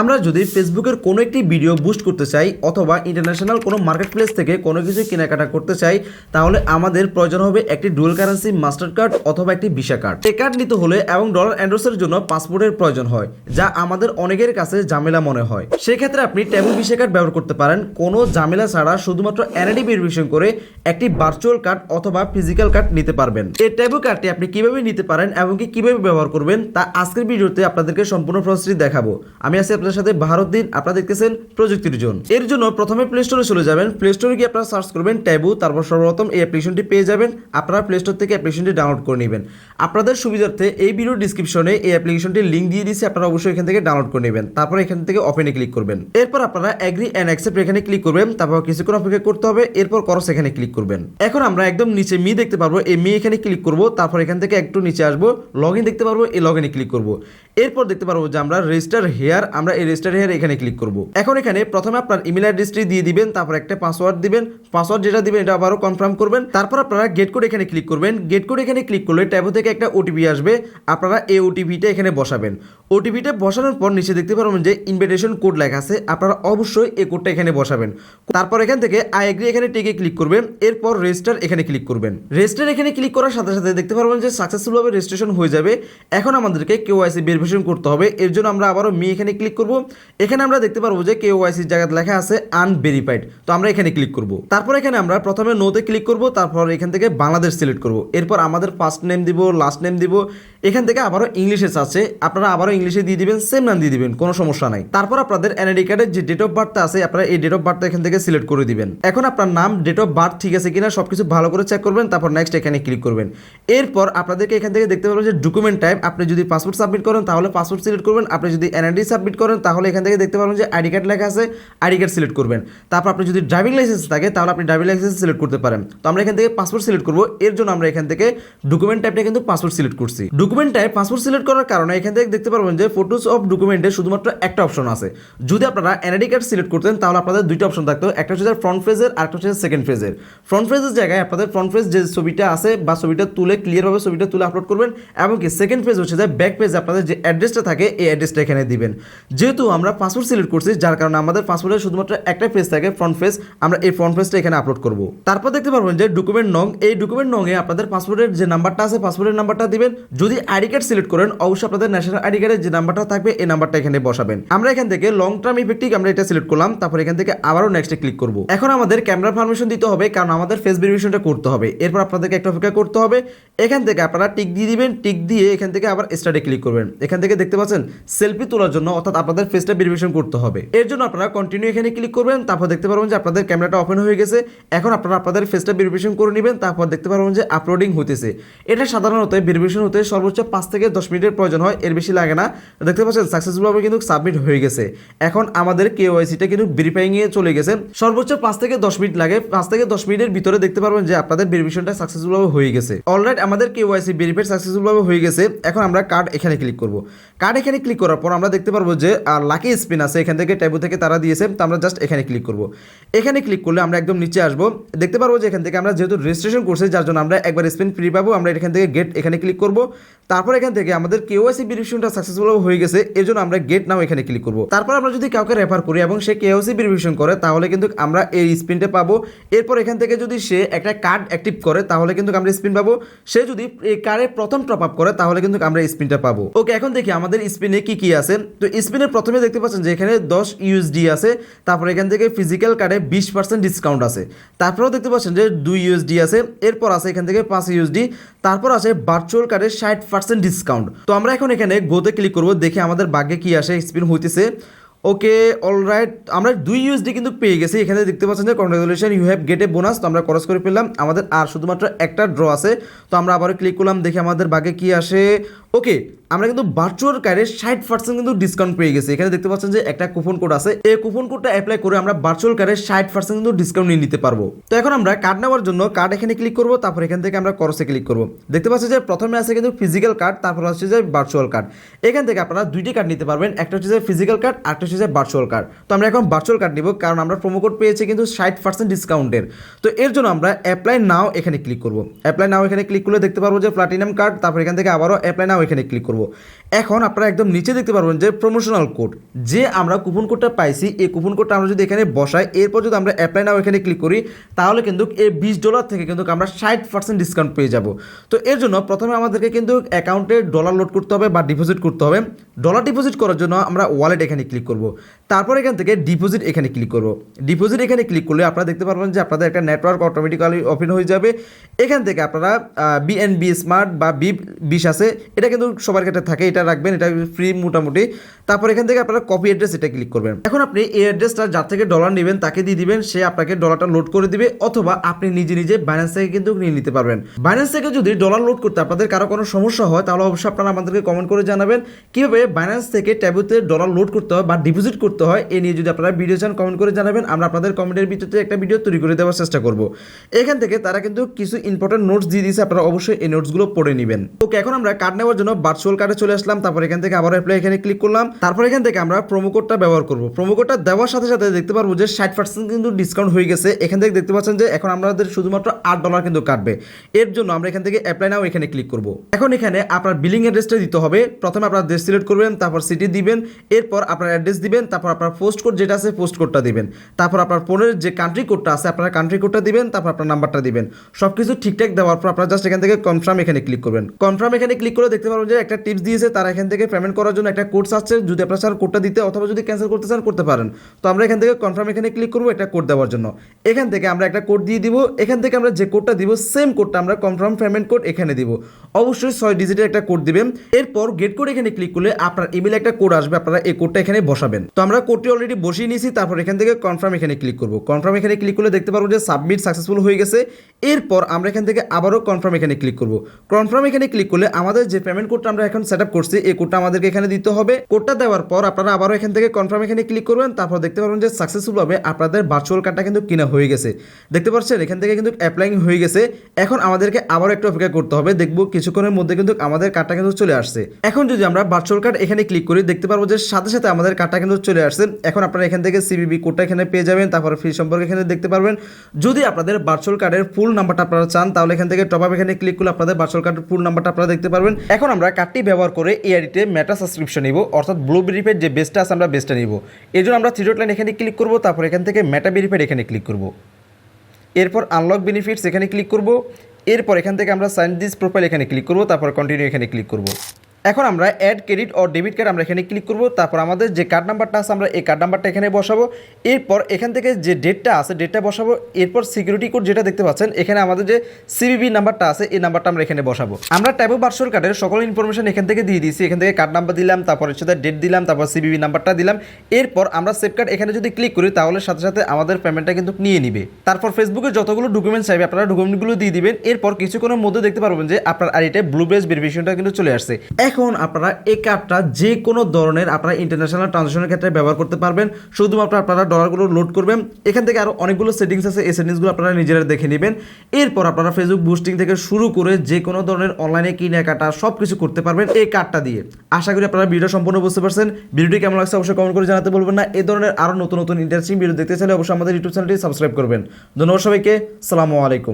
আমরা যদি ফেসবুকের কোনো একটি ভিডিও বুস্ট করতে চাই অথবা ইন্টারন্যাশনাল কোনো মার্কেট প্লেস থেকে কোনো কিছু কেনাকাটা করতে চাই, তাহলে আমাদের প্রয়োজন হবে একটি ডুয়েল কারেন্সি মাস্টার কার্ড অথবা একটি ভিসা কার্ড এই কার্ড নিতে হলে এবং ডলার অ্যান্ড্রোসের জন্য পাসপোর্টের প্রয়োজন হয়, যা আমাদের অনেকের কাছে ঝামেলা মনে হয়। সেক্ষেত্রে আপনি ট্যাবু ভিসা কার্ড ব্যবহার করতে পারেন। কোনো ঝামেলা ছাড়া শুধুমাত্র এনআইডি ভেরিফিকেশন করে একটি ভার্চুয়াল কার্ড অথবা ফিজিক্যাল কার্ড নিতে পারবেন। এই ট্যাবু কার্ডটি আপনি কীভাবে নিতে পারেন এবং কি কীভাবে ব্যবহার করবেন, তা আজকের ভিডিওতে আপনাদেরকে সম্পূর্ণ প্রসেসটি দেখাবো। আমি আছি আপনাদের সাথে ভারতদিন আপনারা দেখতেছেন প্রযুক্তির জন্য এর জন্য প্রথমে প্লে স্টোরে চলে যাবেন। প্লে স্টোরে গিয়ে আপনারা সার্চ করবেন ট্যাবু, তারপর সর্বপ্রথম এই অ্যাপ্লিকেশনটি পেয়ে যাবেন। আপনারা প্লে স্টোর থেকে অ্যাপ্লিকেশনটি ডাউনলোড করে নেবেন। আপনাদের সুবিধার্থে এই ভিডিও ডিসক্রিপশনে এই অ্যাপ্লিকেশনটির লিঙ্ক দিয়ে দিয়েছি, আপনারা অবশ্যই এখান থেকে ডাউনলোড করে নেবেন। তারপর এখান থেকে ওপেনে ক্লিক করবেন। এরপর আপনারা অ্যাগ্রি অ্যান্ড অ্যাকসেপ্ট এখানে ক্লিক করবেন। তারপর কিছুক্ষণ অপেক্ষা করতে হবে, এরপর করস এখানে ক্লিক করবেন। এখন আমরা একদম নিচে মি দেখতে পারব, এই মি এখানে ক্লিক করব, তারপর এখান থেকে একটু নিচে আসব লগ দেখতে পারব, এই লগ ক্লিক করব। এরপর দেখতে পারব যে আমরা রেজিস্টার হেয়ার আমরা এই রেজিস্টার হেয়ার এখানে ক্লিক করব। এখন এখানে প্রথমে আপনার ইমেল অ্যাড্রেসটি দিয়ে দিবেন, তারপর একটা পাসওয়ার্ড দিবেন। পাসওয়ার্ড যেটা দিবেন, এটা আবারও কনফার্ম করবেন। তারপর আপনারা গেট কোড এখানে ক্লিক করবেন। গেট কোড এখানে ক্লিক করলে ট্যাবো থেকে একটা ওটিপি আসবে। আপনারা এই ওটিপিটা এখানে বসাবেন। ওটিপিটা বসানোর পর নিচে দেখতে পারবেন যে ইনভিটেশন কোড লেখা আছে। আপনারা অবশ্যই এই কোডটা এখানে বসাবেন। তারপর এখান থেকে আই এগ্রি এখানে টেকে ক্লিক করবেন। এরপর রেজিস্টার এখানে ক্লিক করবেন। রেজিস্টার এখানে ক্লিক করার সাথে সাথে দেখতে পারবেন যে সাকসেসফুলভাবে রেজিস্ট্রেশন হয়ে যাবে। এখন আমাদেরকে কেওআইসি ভেরিফিকেশন করতে হবে। এর জন্য আমরা আবারও মি এখানে ক্লিক করব। এখানে আমরা দেখতে পারব যে কেওআইসির জায়গায় লেখা আছে আনভেরিফাইড তো আমরা এখানে ক্লিক করব। তারপর এখানে আমরা প্রথমে নোতে ক্লিক করব। তারপর এখান থেকে বাংলাদেশ সিলেক্ট করব। এরপর আমাদের ফার্স্ট নেম দিব লাস্ট নেম দিব। এখান থেকে আবারও ইংলিশে আছে আপনারা আবারও ইংলিশে দিয়ে দিবেন সেম নাম দিয়ে দিবেন, কোনো সমস্যা নাই। তারপর আপনাদের এনআইডি কার্ডের যে ডেট অফ বার্থ আছে, আপনারা এই ডেট অফ বার্থ এখান থেকে সিলেক্ট করে দিবেন। এখন আপনার নাম ডেট অফ বার্থ ঠিক আছে কিনা সবকিছু ভালো করে চেক করবেন, তারপর নেক্সট এখানে ক্লিক করবেন। এরপর আপনাদেরকে এখান থেকে দেখতে পারবেন যে ডকুমেন্ট টাইপ আপনি যদি পাসপোর্ট সাবমিট করেন তাহলে পাসপোর্ট সিলেক্ট করবেন, আপনি যদি এনআইডি সাবমিট করেন তাহলে এখান থেকে দেখতে পারবেন যে আইডি কার্ড লেখা আছে আইডি কার্ড সিলেক্ট করবেন। তারপর আপনি যদি ড্রাইভিং লাইসেন্স থাকে তাহলে আপনি ড্রাইভিং লাইসেন্স সিলেক্ট করতে পারেন। তো আমরা এখান থেকে পাসপোর্ট সিলেক্ট করব, এর জন্য আমরা এখান থেকে ডকুমেন্ট টাইপটা কিন্তু পাসপোর্ট সিলেক্ট করছি। ডকুমেন্ট টাইপ পাসপোর্ট সিলেক্ট করার কারণে এখান থেকে দেখতে পারবেন যে ফটোস অফ ডকুমেন্টে শুধুমাত্র একটা অপশন আছে। যদি আপনারা এনআইডি কার্ড সিলেক্ট করতেন, তাহলে আপনাদের দুইটা অপশন থাকতো। একটা হচ্ছে ফ্রন্ট ফেজের আর একটা হচ্ছে সেকেন্ড ফেজের ফ্রন্ট ফেজের জায়গায় আপনাদের ফ্রন্ট ফেজ যে ছবিটা আছে বা ছবিটা তুলে ক্লিয়ারভাবে ছবিটা তুলে আপলোড করবেন, এবং কি সেকেন্ড পেজ হচ্ছে যে ব্যাক পেজ আপনাদের যে অ্যাড্রেসটা থাকে, এই অ্যাড্রেসটা এখানে দিবেন। যেহেতু আমরা পাসপোর্ট সিলেক্ট করছি, যার কারণে আমাদের পাসপোর্টের শুধুমাত্র একটা পেজ থাকে ফ্রন্ট পেজ আমরা এই ফ্রন্ট পেজটা এখানে আপলোড করব। তারপর দেখতে পারবেন যে ডকুমেন্ট নং এই ডকুমেন্ট নং এ আপনাদের পাসপোর্টের যে নাম্বারটা আছে পাসপোর্টের নাম্বারটা দিবেন। যদি আইডি কার্ড সিলেক্ট করেন, অবশ্যই আপনাদের ন্যাশনাল আইডি কার্ডের যে নাম্বারটা থাকবে, এই নাম্বারটা এখানে বসাবেন। আমরা এখান থেকে লং টার্ম ইফেক্টিভ আমরা এটা সিলেক্ট করলাম, তারপর এখান থেকে আবারও নেক্সটে ক্লিক করব। এখন আমাদের ক্যামেরা পারমিশন দিতে হবে, কারণ আমাদের ফেস ভেরিফিকেশনটা করতে হবে। এরপর আপনাদেরকে একটা অপেক্ষা করতে হবে। এখান থেকে আপনারা টিক দিয়ে দিবেন টিক দিয়ে এখান থেকে আবার স্টার্টে ক্লিক করবেন। এখান থেকে দেখতে পাচ্ছেন সেলফি তোলার জন্য অর্থাৎ আপনাদের ফেসটা ভেরিফিকেশন করতে হবে। এর জন্য আপনারা কন্টিনিউ এখানে ক্লিক করবেন, তারপর দেখতে পারবেন যে আপনাদের ক্যামেরাটা ওপেন হয়ে গেছে। এখন আপনারা আপনাদের ফেসটা ভেরিফিকেশন করে নেবেন, তারপর দেখতে পারবেন যে আপলোডিং হতেছে এটা সাধারণত ভেরিফিকেশন হতে সর্বোচ্চ পাঁচ থেকে দশ মিনিটের প্রয়োজন হয়, এর বেশি লাগে না। দেখতে পাচ্ছেন সাকসেসফুলভাবে কিন্তু সাবমিট হয়ে গেছে। এখন আমাদের কেওয়াইসিটা কিন্তু ভেরিফাইং এ চলে গেছে। সর্বোচ্চ পাঁচ থেকে দশ মিনিট লাগে। পাঁচ থেকে দশ মিনিটের ভিতরে দেখতে পারবেন যে আপনাদের ভেরিফিকেশনটা সাকসেসফুলভাবে হয়ে গেছে। অলরাইট আমাদের কেওয়াইসি ভেরিফাইড সাকসেসফুলভাবে হয়ে গেছে। এখন আমরা কার্ড এখানে ক্লিক করব। কার্ড এখানে ক্লিক করার পর আমরা দেখতে পারব যে লাকি স্পিন আছে। এখান থেকে ট্যাবু থেকে তারা দিয়েছে। তো আমরা জাস্ট এখানে ক্লিক করব। এখানে ক্লিক করলে আমরা একদম নিচে আসব। দেখতে পারব যে এখান থেকে আমরা যেহেতু রেজিস্ট্রেশন করছি, যার জন্য আমরা একবার স্পিন ফ্রি পাবো। আমরা এখান থেকে গেট এখানে ক্লিক করব। তারপর এখান থেকে আমাদের কেওয়াইসি ভেরিফিকেশনটা সাকসেসফুল হয়ে গেছে, এর জন্য আমরা গেট নাও এখানে ক্লিক করব। তারপর আমরা যদি কাউকে রেফার করি এবং সে কেওয়াইসি ভেরিফিকেশন করে, তাহলে কিন্তু আমরা এই স্পিনটা পাবো। এরপর এখান থেকে যদি সে একটা কার্ড অ্যাক্টিভ করে, তাহলে কিন্তু আমরা স্পিন পাবো। সে যদি এই কার্ডে প্রথম টপ আপ করে, তাহলে কিন্তু আমরা স্পিনটা পাবো। ওকে, এখন দেখি আমাদের স্পিনে কি কি আছে। তো স্পিনের প্রথমে দেখতে পাচ্ছেন যে এখানে দশ ইউএসডি আছে, তারপর এখান থেকে ফিজিক্যাল কার্ডে বিশ পার্সেন্ট ডিসকাউন্ট আছে। তারপরেও দেখতে পাচ্ছেন যে দুই ইউএসডি আছে, এরপর আছে এখান থেকে পাঁচ ইউএসডি তারপর আছে ভার্চুয়াল কার্ডে ষাট পার্সেন্ট ডিসকাউন্ট তো আমরা এখন এখানে গোতে ক্লিক করব, দেখে আমাদের বাগে কি আসে স্পিন হইতেছে। ওকে অলরাইট আমরা দুই ইউএসডি কিন্তু পেয়ে গেছি। এখানে দেখতে পাচ্ছেন যে congratulation you have get bonus তো আমরা খরচ করে ফেললাম। আমাদের আর শুধুমাত্র একটা ড্র আছে। তো আমরা আবারও ক্লিক করলাম, দেখে আমাদের বাগে কি আসে। ওকে আমরা কিন্তু ভার্চুয়াল কার্ডে ষাট পার্সেন্ট কিন্তু ডিসকাউন্ট পেয়ে গেছি। এখানে দেখতে পাচ্ছেন যে একটা কুপন কোড আছে। এই কুপন কোডটা অ্যাপ্লাই করে আমরা ভার্চুয়াল কার্ডে ষাট পার্সেন্ট কিন্তু ডিসকাউন্ট নিয়ে নিতে পারব। তো এখন আমরা কার্ড নেওয়ার জন্য কার্ড এখানে ক্লিক করব, তারপর এখান থেকে আমরা করসে ক্লিক করব। দেখতে পাচ্ছি যে প্রথমে আছে কিন্তু ফিজিক্যাল কার্ড তারপর হচ্ছে যে ভার্চুয়াল কার্ড এখান থেকে আপনারা দুইটি কার্ড নিতে পারবেন, একটা হচ্ছে যে ফিজিক্যাল কার্ড একটা হচ্ছে যে ভার্চুয়াল কার্ড তো আমরা এখন ভার্চুয়াল কার্ড নিব, কারণ আমরা প্রোমো কোড পেয়েছি কিন্তু ষাট পার্সেন্ট ডিসকাউন্টের তো এর জন্য আমরা অ্যাপ্লাই নাও এখানে ক্লিক করব। অ্যাপ্লাই নাও এখানে ক্লিক করলে দেখতে পারব যে প্লাটিনাম কার্ড তারপর এখান থেকে আবারও অ্যাপ্লাই নাও এখানে ক্লিক করব। এখন আপনারা একদম নিচে দেখতে পারবেন যে প্রমোশনাল কোড যে আমরা কুপন কোডটা পাইছি, এই কুপন কোডটা আমরা যদি এখানে বসাই, এরপর যদি আমরা অ্যাপ্লাই নাও এখানে ক্লিক করি, তাহলে কিন্তু এই বিশ ডলার থেকে কিন্তু আমরা ষাট পার্সেন্ট ডিসকাউন্ট পেয়ে যাব। তো এর জন্য প্রথমে আমাদেরকে কিন্তু অ্যাকাউন্টে ডলার লোড করতে হবে বা ডিপোজিট করতে হবে। ডলার ডিপোজিট করার জন্য আমরা ওয়ালেট এখানে ক্লিক করব। তারপর এখান থেকে ডিপোজিট এখানে ক্লিক করব। ডিপোজিট এখানে ক্লিক করলে আপনারা দেখতে পারবেন যে আপনাদের একটা নেটওয়ার্ক অটোমেটিক্যালি ওপেন হয়ে যাবে। এখান থেকে আপনারা বিএনবি স্মার্ট বা বি বিশ আছে। এটা কিন্তু সবার ক্ষেত্রে থাকে, এটা রাখবেন, এটা ফ্রি মোটামুটি। তারপর এখান থেকে আপনারা কপি অ্যাড্রেস এটা ক্লিক করবেন। এখন আপনি এই অ্যাড্রেসটা যার থেকে ডলার নেবেন, তাকে দিয়ে দিবেন, সে আপনাকে ডলারটা লোড করে দিবে, অথবা আপনি নিজে নিজে বাইন্যান্স থেকে কিন্তু নিয়ে নিতে পারবেন। বাইন্যান্স থেকে যদি ডলার লোড করতে আপনাদের কারও কোনো সমস্যা হয়, তাহলে অবশ্যই আপনারা আমাদেরকে কমেন্ট করে জানাবেন। কীভাবে বাইন্যান্স থেকে ট্যাবুতে ডলার লোড করতে হয় বা ডিপোজিট করতে হয়, এ নিয়ে যদি আপনারা ভিডিও চান কমেন্ট করে জানাবেন। আমরা আপনাদের কমেন্টের ভিতরে একটা ভিডিও তৈরি করে দেওয়ার চেষ্টা করব। এখান থেকে তারা কিন্তু কিছু ইম্পর্টেন্ট নোটস দিয়ে দিয়েছে, আপনারা অবশ্যই এই নোটসগুলো পড়ে নেবেন। ওকে এখন আমরা কার্ড নেওয়ার জন্য ভার্চুয়াল কার্ডে চলে আসলাম, তারপর এখান থেকে আবার অ্যাপ্লাই এখানে ক্লিক করলাম, তারপর এখান থেকে আমরা প্রোমো কোডটা ব্যবহার করব। প্রোমো কোডটা দেওয়ার সাথে সাথে দেখতে পারব যে ষাট পার্সেন্ট কিন্তু ডিসকাউন্ট হয়ে গেছে। এখান থেকে দেখতে পাচ্ছেন যে এখন আমাদের শুধুমাত্র আট ডলার কিন্তু কাটবে। এর জন্য আমরা এখান থেকে অ্যাপ্লাই নাও এখানে ক্লিক করব। এখন এখানে আপনার বিলিং অ্যাড্রেসটা দিতে হবে। প্রথমে আপনার দেশ সিলেক্ট করবেন, তারপর সিটি দিবেন, এরপর আপনার অ্যাড্রেস দিবেন, তারপর আপনার পোস্ট কোড যেটা আছে পোস্ট কোডটা দিবেন। তারপর আপনার ফোনের যে কান্ট্রি কোডটা আছে, আপনার কান্ট্রি কোডটা দিবেন, তারপর আপনার নাম্বারটা দিবেন। সব কিছু ঠিকঠাক দেওয়ার পর আপনার জাস্ট এখান থেকে কনফার্ম এখানে ক্লিক করবেন। কনফার্ম এখানে ক্লিক করে দেখতে পারবেন যে একটা টিপস দিয়েছে, তারা এখান থেকে পেমেন্ট করার জন্য একটা কোড আছে যদি আপনার স্যার কোডটা দিতে অথবা যদি ক্যান্সেল করতে চান, করতে পারেন। তো আমরা এখান থেকে কনফার্ম এখানে ক্লিক করব একটা কোড দেওয়ার জন্য। এখান থেকে আমরা একটা কোড দিয়ে দিব, এখান থেকে আমরা যে কোডটা দিব সেম কোডটা আমরা কনফার্ম পেমেন্ট কোড এখানে দিব। অবশ্যই ছয় ডিজিটের একটা কোড দিবেন। এরপর গেট কোড এখানে ক্লিক করলে আপনার ইমেলে একটা কোড আসবে, আপনারা এই কোডটা এখানে বসাবেন। তো আমরা কোডটি অলরেডি বসিয়ে নিয়েছি, তারপর এখান থেকে কনফার্ম এখানে ক্লিক করব। কনফার্ম এখানে ক্লিক করলে দেখতে পারব যে সাবমিট সাকসেসফুল হয়ে গেছে। এরপর আমরা এখান থেকে আবারও কনফার্ম এখানে ক্লিক করব। কনফার্ম এখানে ক্লিক করলে আমাদের যে পেমেন্ট কোডটা আমরা এখন সেট করছি। এই কোডটা আমাদেরকে এখানে দিতে হবে। কোডটা দেওয়ার পর আপনারা আবারও এখান থেকে কনফার্ম এখানে ক্লিক করবেন। তারপর দেখতে পারবেন যে সাকসেসফুল হবে আপনাদের ভার্চুয়াল কার্ডটা কিন্তু কিনা হয়ে গেছে। দেখতে পাচ্ছেন, এখান থেকে কিন্তু অ্যাপ্লাইং হয়ে গেছে। এখন আমাদেরকে আবারও একটু অপেক্ষা করতে হবে। দেখব কিছুক্ষণের মধ্যে কিন্তু আমাদের কার্ডটা কিন্তু চলে আসছে। এখন যদি আমরা ভার্চুয়াল কার্ড এখানে ক্লিক করি, দেখতে পারব যে সাথে সাথে আমাদের কার্ডটা কিন্তু চলে আসছে। এখন আপনারা এখান থেকে সিবিবি কোডটা এখানে পেয়ে যাবেন। তারপর ফি সম্পর্কে এখানে দেখতে পারবেন। যদি আপনাদের ভার্চুয়াল কার্ডের ফুল নাম্বারটা আপনারা চান, তাহলে এখান থেকে টপ আপ এখানে ক্লিক করলে আপনাদের ভার্চুয়াল কার্ডের ফুল নাম্বারটা আপনারা দেখতে পারবেন। এখন আমরা কার্ডটি ব্যবহার করে এই আইডিতে মেটা সাবস্ক্রিপশন নিব, অর্থাৎ ব্লু ভেরিফাইড যে বেস্টটা আছে আমরা বেস্টটা নিব। এর জন্য আমরা থ্রি ডট লাইন এখানে ক্লিক করব, তারপর এখান থেকে মেটা ভেরিফাইড এখানে ক্লিক করব। এরপর আনলক বেনিফিটস এখানে ক্লিক করব, এরপর এখান থেকে আমরা সাইন দিস প্রোফাইল এখানে ক্লিক করব, তারপর কন্টিনিউ এখানে ক্লিক করব। এখন আমরা অ্যাড ক্রেডিট ও ডেবিট কার্ড আমরা এখানে ক্লিক করব, তারপর আমাদের যে কার্ড নাম্বারটা আছে, আমরা এই কার্ড নাম্বারটা এখানে বসাবো। এরপর এখান থেকে যে ডেটটা আছে ডেটটা বসাবো। এরপর সিকিউরিটি কোড যেটা দেখতে পাচ্ছেন, এখানে আমাদের যে সিবিবি নাম্বারটা আছে, এই নাম্বারটা আমরা এখানে বসাবো। আমরা ট্যাবো ভার্চুয়াল কার্ডের সকল ইনফরমেশন এখান থেকে দিয়ে দিয়েছি। এখান থেকে কার্ড নাম্বার দিলাম, তারপর সাথে ডেট দিলাম, তারপর সিবিবি নাম্বারটা দিলাম। এরপর আমরা সেভ কার্ড এখানে যদি ক্লিক করি, তাহলে সাথে সাথে আমাদের পেমেন্টটা কিন্তু নিয়ে নিবে। তারপর ফেসবুকে যতগুলো ডকুমেন্টস চাইবে, আপনারা ডকুমেন্টগুলো দিয়ে দিবেন। এরপর কিছুক্ষণের মধ্যে দেখতে পারবেন যে আপনার আইডিতে ব্লু বেস ভেরিফিকেশনটা কিন্তু চলে আসছে। এখন আপনারা এই কার্ডটা যে কোনো ধরনের আপনারা ইন্টারন্যাশনাল ট্রানজাকশনের ক্ষেত্রে ব্যবহার করতে পারবেন। শুধুমাত্র আপনারা ডলারগুলো লোড করবেন। এখান থেকে আরও অনেকগুলো সেটিংস আছে, এই সেটিংসগুলো আপনারা নিজেরা দেখে নেবেন। এরপর আপনারা ফেসবুক বুস্টিং থেকে শুরু করে যে কোনো ধরনের অনলাইনে কেনাকাটা সব কিছু করতে পারবেন এই কার্ডটা দিয়ে। আশা করি আপনারা ভিডিও সম্পূর্ণ বুঝতে পারছেন। ভিডিওটি কেমন লাগছে অবশ্যই কমেন্ট করে জানাতে বলবেন না। এই ধরনের আরও নতুন নতুন ইন্টারেস্টিং ভিডিও দেখতে চাইলে অবশ্যই আমাদের ইউটিউব চ্যানেলটি সাবস্ক্রাইব করবেন। ধন্যবাদ সবাইকে। সালামু আলাইকুম।